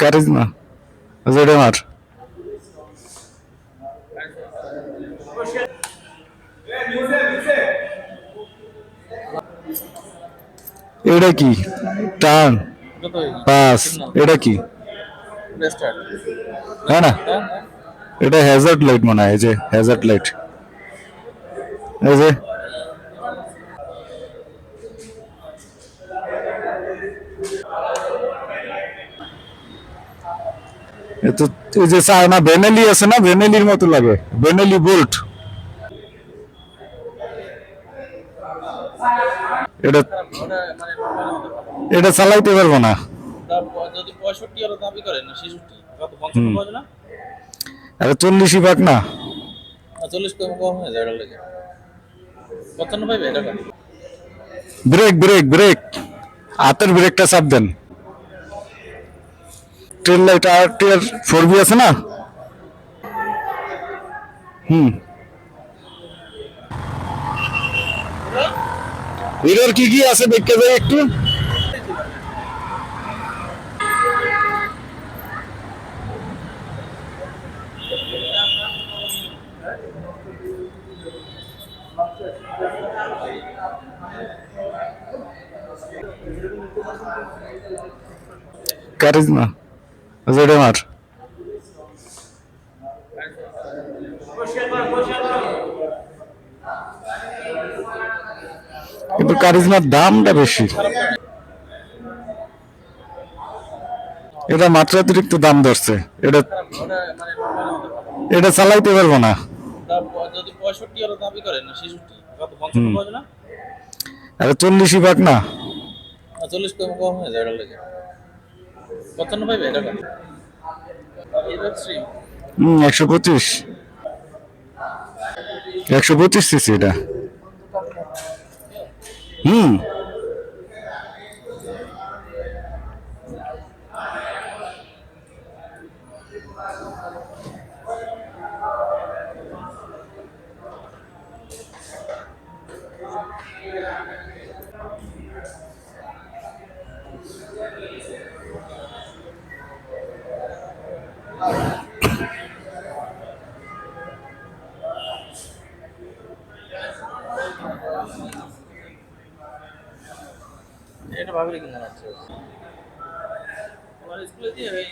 Charisma জেডেমার এটা কি? Turn pass. এটা কি? হ্যাঁ না? এটা হ্যাজার্ড লাইট মনে হয় যে হ্যাজার্ড লাইট এই যে তো এই যে চায়না ভেনেলি আছে না? ভেনেলির মতো লাগে। ভেনেলি বোল্ট এটা এটা চালাইতে পারব না। না আরে চল্লিশই পাক না। চল্লিশ ব্রেক ব্রেক ব্রেক। হাতের ব্রেকটা চাপ দেন। ট্রেন লাইট আর টিয়ার ফোর বি আছে না? হুম। হিরোর কি কি আছে দেখতে যাই একটু? কারিজমা জেডেমার কিন্তু কারিজমার দামটা বেশি। এটা মাত্রাতিরিক্ত দাম ধরছে। এটা। এটা চালাইতে পারব না। আরে চল্লিশই পাক না। চল্লিশ কম হয়ে যায় হম একশো পঁচিশ। একশো পঁচিশ সিসি এটা। হুম। এটা ভাবলে কিনা যাচ্ছে আমার স্কুলে দিয়ে এই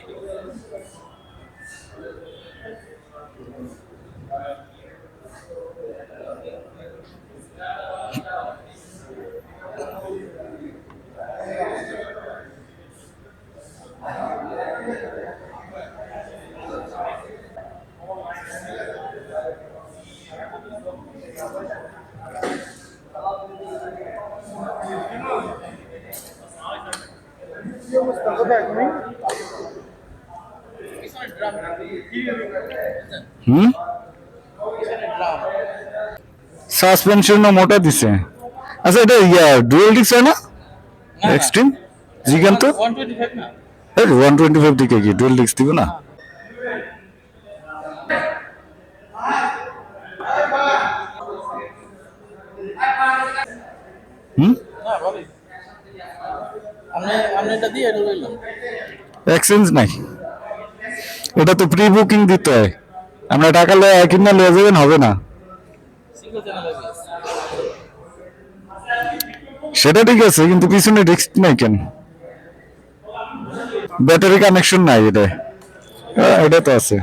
পিছনে ড্রাম হুম? পিছনে ড্রাম সাসপেনশন মোটা দিছে। আচ্ছা এটা ইয়া ডুয়েল ডিক্স হয় না? এক্সট্রিম জিগান তো? ওয়ান টোয়েন্টি ফাইভ দিকে কি ডুয়েল ডিক্স দিব না? হুম? এক্সচেঞ্জ নাই। এটা তো প্রি বুকিং দিতে হয়। আমরা টাকা লয়ে এক না লয়ে যাবেন হবে না। সেটা ঠিক আছে কিন্তু পিছনে রিস্ক নাই কেন? ব্যাটারি কানেকশন নাই এটা। হ্যাঁ, এটা তো আছে।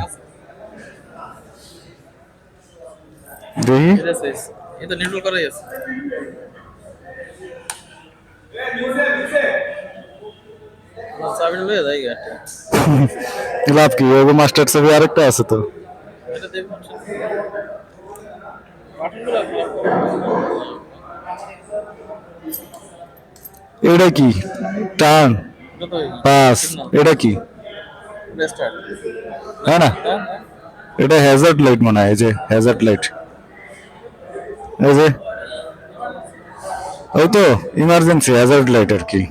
দেখি। এটা নিউট্রাল করাই আছে। লাভ কি? মাস্টার আরেকটা আছে তো। এটা কি? টার্ন কত পাস এটা কি? হ্যাঁ না? এটা হ্যাজার্ড লাইট মনে হয় যে হ্যাজার্ড লাইট এই যে। ওই তো ইমার্জেন্সি হ্যাজার্ড লাইট আর কি।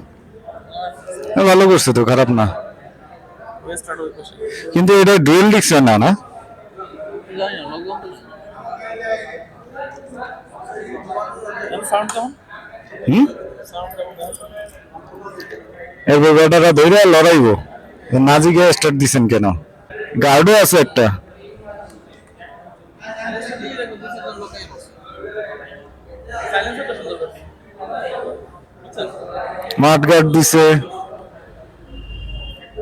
হ্যাঁ, ভালো করছে তো খারাপ না। কিন্তু এটা ডুয়েল ডিক্স না না? জানি না লকডাউন তো সাউন্ড কেমন? হুম? সাউন্ড কেমন এরপর বেটারা ধরে লড়াইবো। নাজি গিয়ে স্টার্ট দিছেন কেন? গার্ডও আছে একটা। মাঠ গার্ড দিছে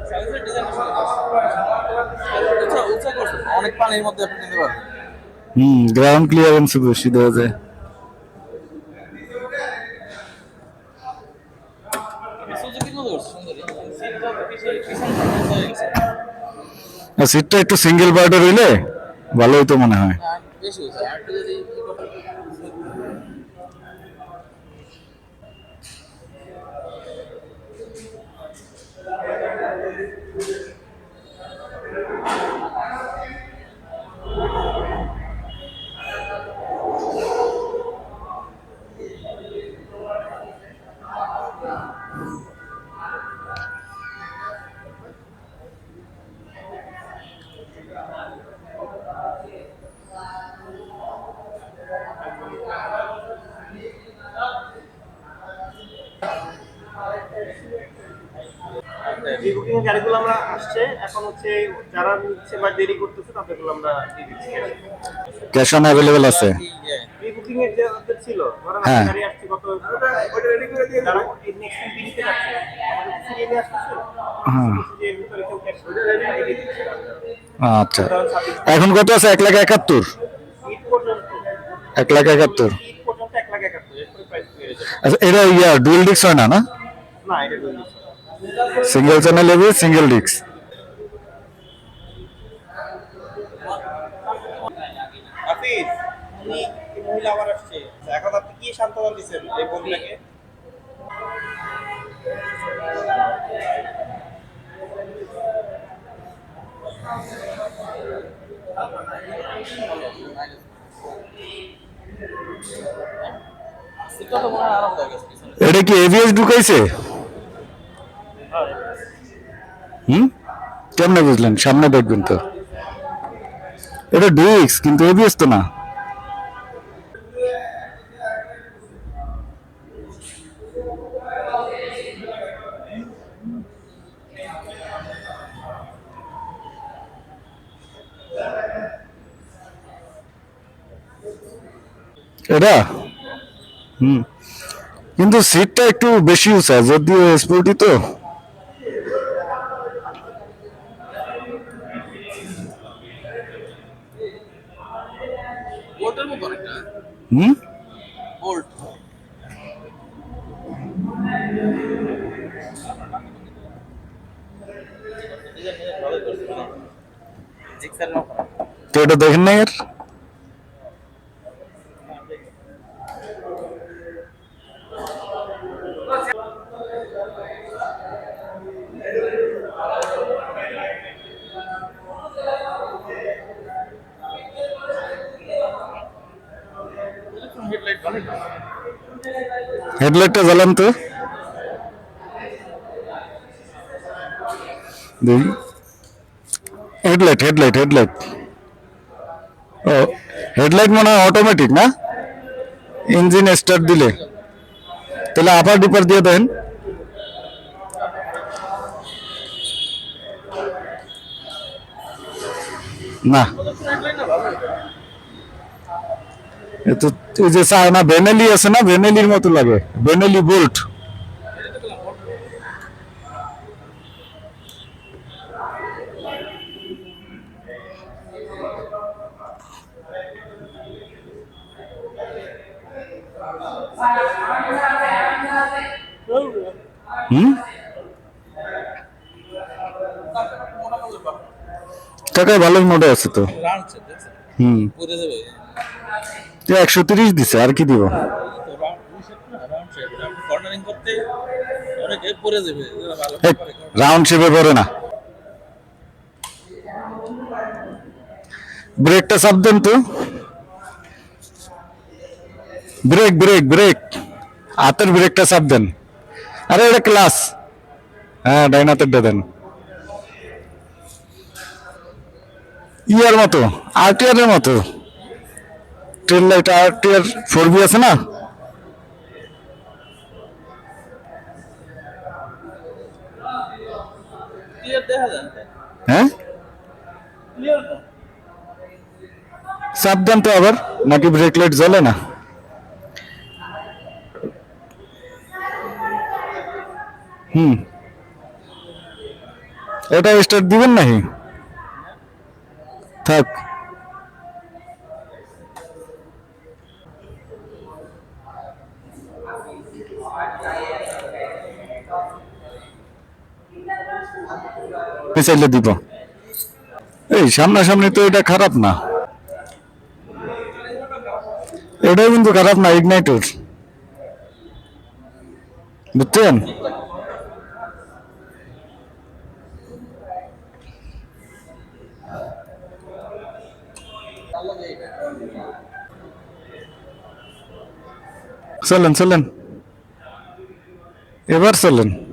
সাইলেন্সার ডিজাইনটা সুন্দর করছে উঁচা উঁচা করছে পানির মধ্যে আপনি নিতে পারবেন। হুম গ্রাউন্ড ক্লিয়ারেন্স বেশি দেওয়া যায়। সিটটা একটু সিঙ্গেল বার্ডের হইলে ভালোই তো মনে হয়। বেশি আর যদি যে বুকিং এর গাড়িগুলো আমরা আসছে এখন হচ্ছে যারা নিচ্ছে বা দেরি করতেছে তাদেরগুলো আমরা দিয়ে দিচ্ছি। ক্যাশ অন অ্যাভেলেবেল আছে। প্রি বুকিং এর যে ছিল ধরেন হ্যাঁ। গাড়ি আসছে গত ওটা রেডি করে দিয়ে নেক্সট দিতে যাচ্ছে। আমাদের সিরিয়ালে হ্যাঁ। আচ্ছা। এখন কত আছে? এক লাখ একাত্তর। এক লাখ একাত্তর। আচ্ছা এটা ইয়া ডুয়েল ডিক্স হয় না না? না এটা সিঙ্গেল চ্যানেল এবি সিঙ্গেল ডিক্স হাফিজ উনি মহিলা আবার আসছে। এখন আপনি কি সান্ত্বনা দিচ্ছেন এই বন্ধুটাকে? এটা কি এবিএস ঢুকাইছে? হুম? কেমনে বুঝলেন? সামনে দেখবেন তো। এটা ডিক্স কিন্তু এবিএস তো না। এটা? হুম। কিন্তু সিটটা একটু বেশি উঁচা, যদিও স্পোর্টি তো। তো এটা দেখেন না এর হেডলাইটটা জ্বালান তো। দেখি হেডলাইট হেডলাইট হেডলাইট। ও, হেডলাইট মনে হয় অটোমেটিক না? ইঞ্জিন স্টার্ট দিলে। তাহলে আপার ডিপার দিয়ে দেন। না। তো ওই যে চায়না ভেনেলি আছে না? ভেনেলির মতো লাগে। Benelli bolt. হুম? টাকায় ভালোই মোটে আছে তো। হুম। একশো তিরিশ দিছে, আর কি দিব? রাউন্ড শেপ পড়ে না। ব্রেকটা চাপ দেন তো। ব্রেক ব্রেক ব্রেক হাতের ব্রেকটা চাপ দেন। আরে, এটা ক্লাস হ্যাঁ ডাইন হাতেরটা দেন। ইয়ার মতো আরটিআর মতো। ট্রেন লাইট আরটিআর ফোর বি আছে না? হ্যাঁ? সাবধান তো আবার নাকি ব্রেক লাইট জ্বলে না? হুম। এটা স্টার্ট দিবেন নাকি? থাক। চাইলে দিব। এই, সামনাসামনি তো এটা খারাপ না। এটাও কিন্তু খারাপ না ইগনাইটর বুঝছেন? চলেন চলেন। এবার চলেন।